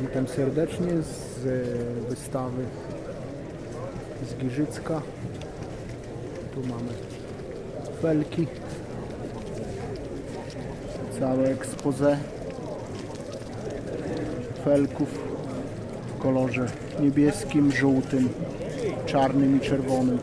Witam serdecznie z e, wystawy z Giżycka. Tu mamy felki. Całe expose felków w kolorze niebieskim, żółtym, czarnym i czerwonym.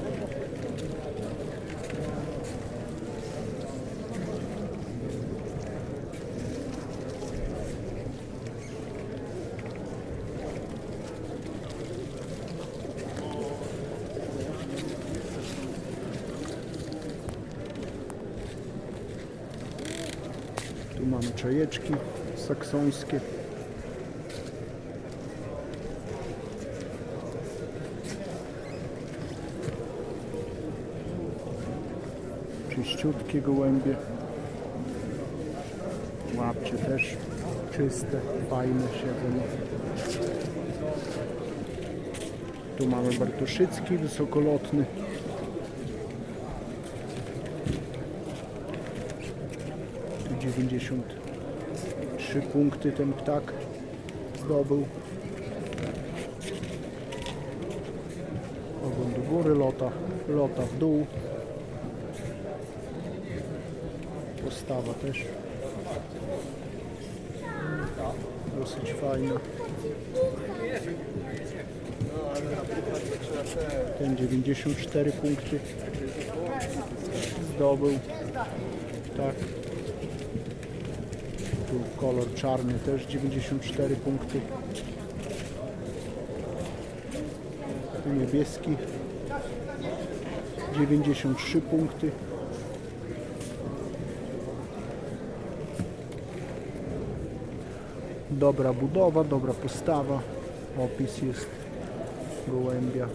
Tu mamy czajeczki saksońskie. Czyściutkie gołębie. Łapcie też czyste, fajne siedzą. Tu mamy bartoszycki, wysokolotny. Tu 93 punkty ten ptak zdobył. Ogon do góry, lota, lota w dół. Postawa też dosyć fajna. Ten 94 punkty zdobył. Tak. Tu kolor czarny też 94 punkty. Tu niebieski 93 punkty. Dobra budowa, dobra postawa. Opis jest gołębia.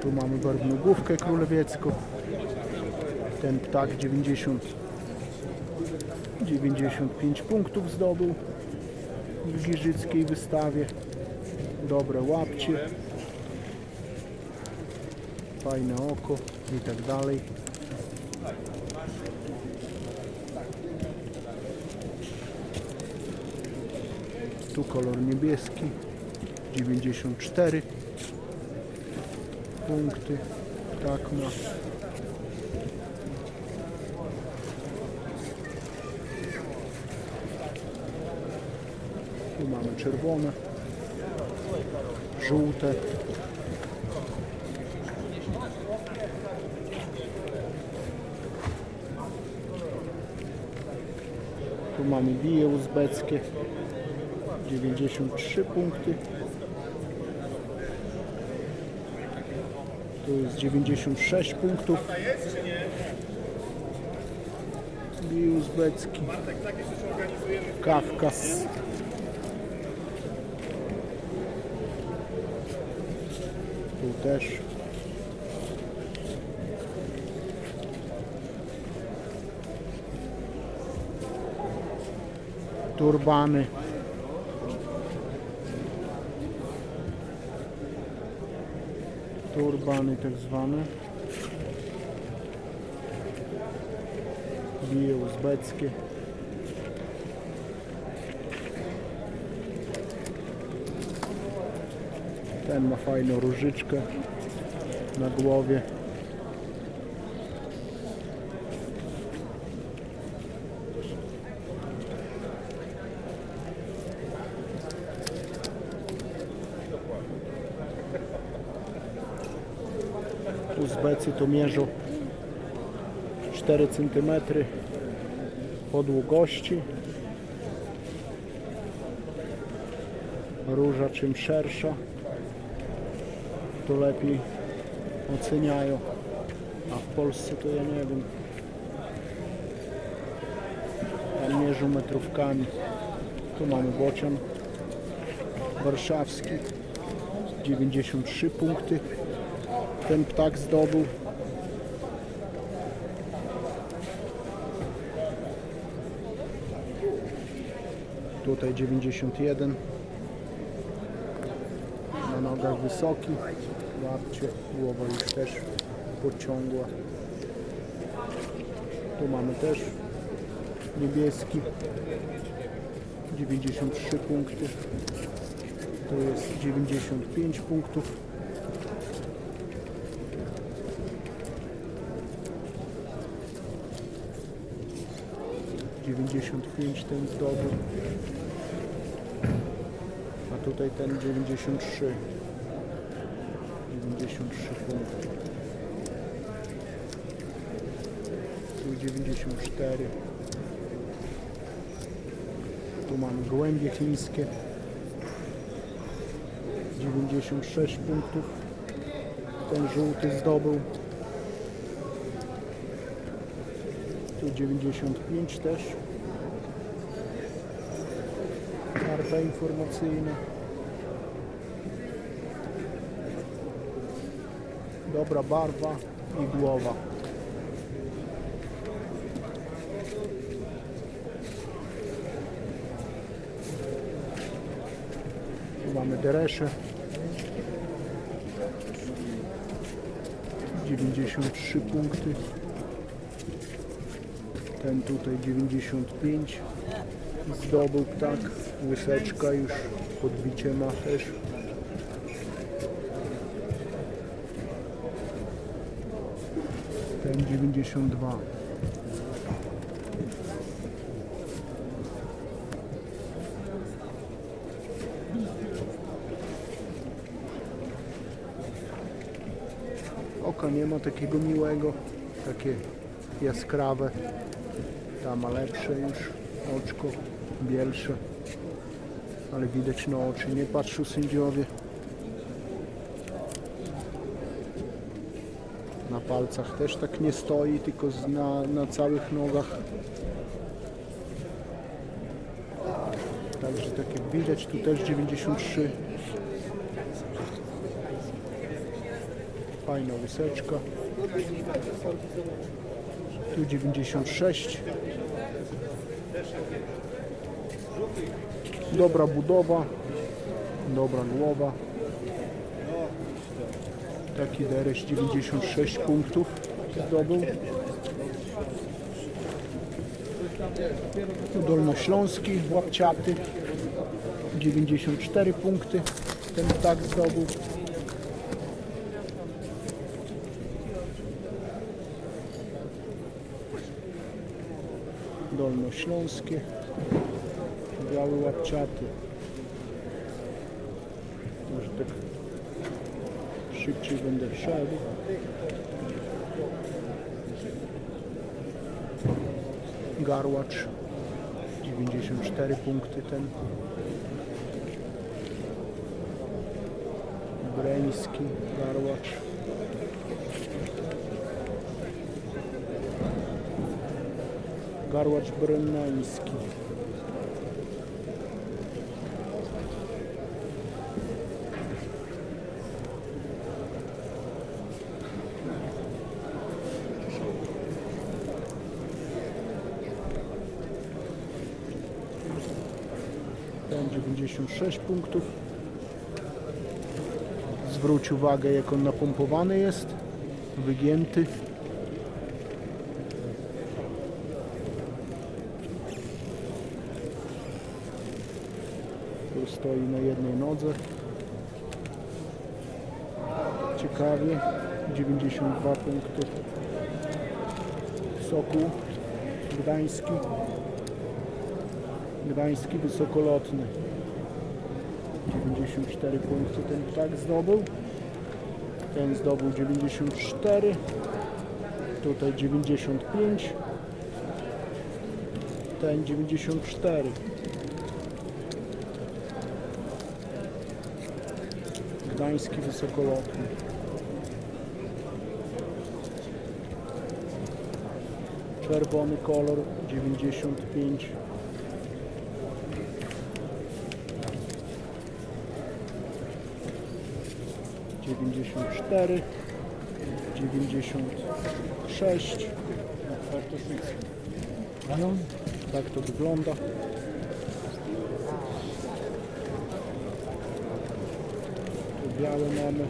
Tu mamy barwnogłówkę królewiecką. Ten ptak 90, 95 punktów zdobył w giżyckiej wystawie. Dobre łapcie. Fajne oko i tak dalej. Tu kolor niebieski 94 punkty. Tak ma. Tu mamy czerwone, żółte. Tu mamy bije uzbeckie. 93 punkty. Tu jest 96 punktów. Bij uzbecki. Kawkas. Tu też. Turbany. Turbany tak zwane. Bije uzbeckie. Ten ma fajną różyczkę na głowie. Uzbecy to mierzą 4 cm po długości. Róża czym szersza, to lepiej oceniają. A w Polsce to ja nie wiem. Tam mierzą metrówkami. Tu mamy bocian warszawski. 93 punkty ten ptak zdobył. Tutaj 91. Na nogach wysoki. Łapcie, głowa już też podciągła. Tu mamy też niebieski. 93 punkty. Tu jest 95 punktów. Dziewięćdziesiąt pięć ten zdobył, a tutaj ten dziewięćdziesiąt trzy. Dziewięćdziesiąt trzy punkty. Tu dziewięćdziesiąt cztery. Tu mamy gołębie chińskie. 96 punktów. Ten żółty zdobył. Tu 95 też. Karta informacyjna. Dobra barwa i głowa. Tu mamy deresze. 93 punkty. Ten tutaj 95 zdobył ptak. Łyseczka już podbicie ma też. Ten 92. Oka nie ma takiego miłego, takie jaskrawe. Ta ma lepsze już oczko, bielsze. Ale widać na oczy, nie patrzą sędziowie. Na palcach też tak nie stoi, tylko na, na całych nogach. Także tak jak widać, tu też 93. Fajna łyseczka. Tu 96. Dobra budowa. Dobra głowa. Taki deresz 96 punktów zdobył. Dolnośląski, łapciaty. 94 punkty. Ten tak zdobył. Dolnośląskie. Biały łapciaty. Może tak szybciej będę wszedł. Garłacz. 94 punkty ten. Breński garłacz. Garłacz brennański. Ten 96 punktów. Zwróć uwagę jak on napompowany jest. Wygięty. Tu stoi na jednej nodze. Ciekawie. 92 punkty. Sokół Gdański. Gdański wysokolotny. 94 punkty ten ptak zdobył. Ten zdobył 94. Tutaj 95. Ten 94. Gdański wysokolotny. Czerwony kolor 95. Dziewięćdziesiąt cztery, dziewięćdziesiąt sześć. Tak to wygląda. Białe mamy.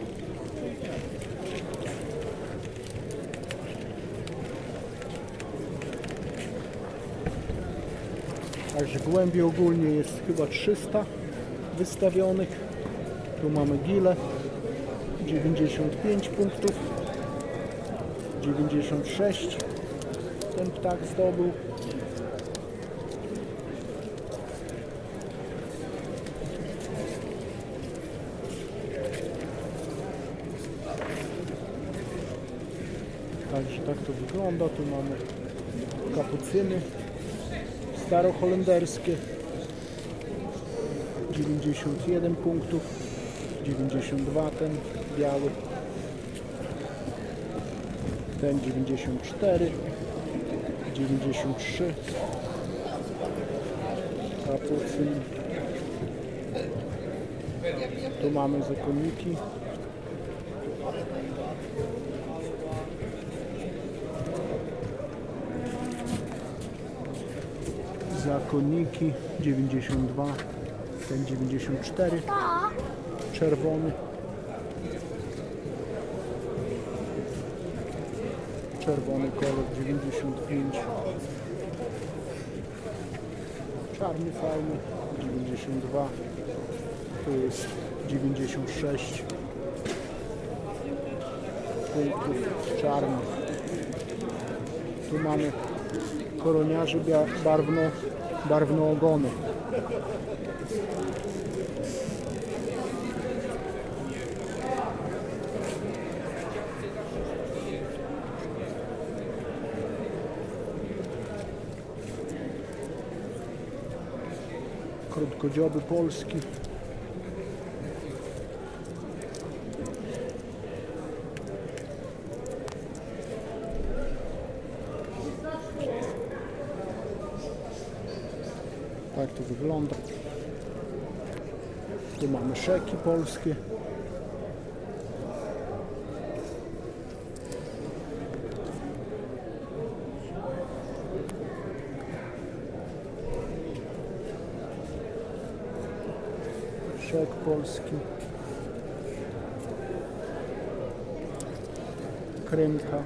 Także głębi ogólnie jest chyba 300 wystawionych. Tu mamy gile 95 punktów. 96 ten ptak zdobył. Także tak to wygląda. Tu mamy kapucyny staroholenderskie. 91 punktów 92 ten biały ten 94 93 kapucyn. Tu mamy zakonniki zakonniki 92 ten 94 czerwony. Czerwony kolor 95 czarny fajny 92 tu jest 96 punktów czarnych. Tu mamy koroniarzy barwno, barwnoogony krótkodzioby polski wygląda. Tu mamy szeki polskie. Szek polski. Krymka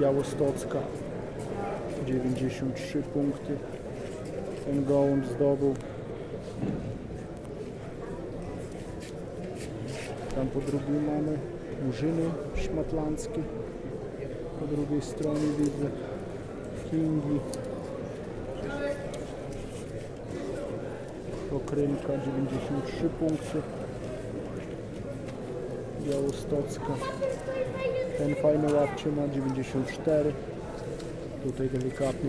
białostocka. 93 punkty ten gołąb zdobył tam po drugiej mamy murzyny szmatlanckie po drugiej stronie widzę kingi Pokrymka 93 punkty. Białostocka. Ten fajny łapcie ma 94. Tutaj delikatnie